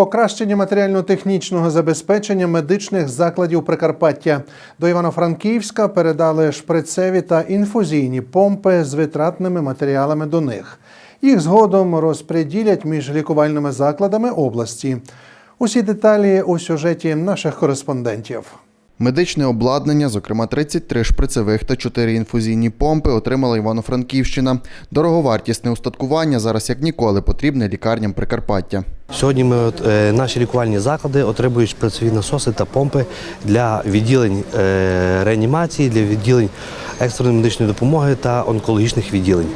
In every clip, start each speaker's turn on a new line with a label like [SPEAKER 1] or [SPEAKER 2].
[SPEAKER 1] Покращення матеріально-технічного забезпечення медичних закладів Прикарпаття до Івано-Франківська передали шприцеві та інфузійні помпи з витратними матеріалами до них. Їх згодом розпреділять між лікувальними закладами області. Усі деталі у сюжеті наших кореспондентів.
[SPEAKER 2] Медичне обладнання, зокрема 33 шприцевих та 4 інфузійні помпи, отримала Івано-Франківщина. Дороговартісне устаткування зараз як ніколи потрібне лікарням Прикарпаття.
[SPEAKER 3] Сьогодні ми е, наші лікувальні заклади отримують працьові насоси та помпи для відділень е, реанімації, для відділень екстреної медичної допомоги та онкологічних відділень.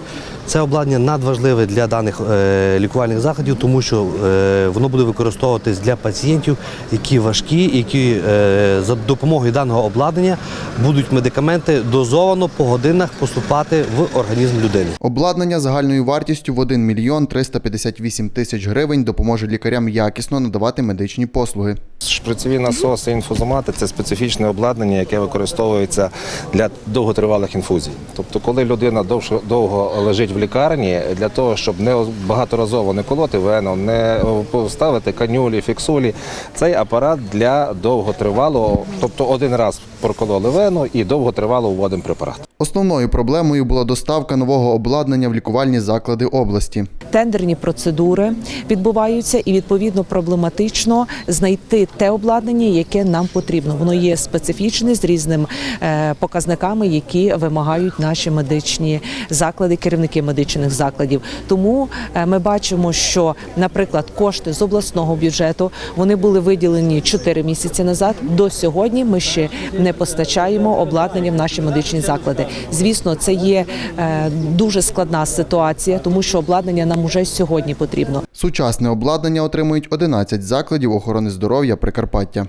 [SPEAKER 3] Це обладнання надважливе для даних е, лікувальних заходів, тому що е, воно буде використовуватись для пацієнтів, які важкі, які е, за допомогою даного обладнання будуть медикаменти дозовано по годинах поступати в організм людини.
[SPEAKER 2] Обладнання загальною вартістю в 1 мільйон 358 тисяч гривень допоможе лікарям якісно надавати медичні послуги.
[SPEAKER 4] Шприцеві насоси, інфузомати це специфічне обладнання, яке використовується для довготривалих інфузій. Тобто, коли людина довше довго лежить в лікарні, для того, щоб не багаторазово не колоти вену, не поставити канюлі, фіксулі, цей апарат для довготривалого, тобто один раз прокололи вену і довготривало вводимо препарат.
[SPEAKER 2] Основною проблемою була доставка нового обладнання в лікувальні заклади області.
[SPEAKER 5] Тендерні процедури відбуваються, і відповідно проблематично знайти те обладнання, яке нам потрібно. Воно є специфічне з різними е, показниками, які вимагають наші медичні заклади, керівники медичних закладів. Тому е, ми бачимо, що, наприклад, кошти з обласного бюджету вони були виділені 4 місяці назад. До сьогодні ми ще не постачаємо обладнання в наші медичні заклади. Звісно, це є е, дуже складна ситуація, тому що обладнання нам уже сьогодні потрібно.
[SPEAKER 2] Сучасне обладнання отримують 11 закладів охорони здоров'я Прикарпаття.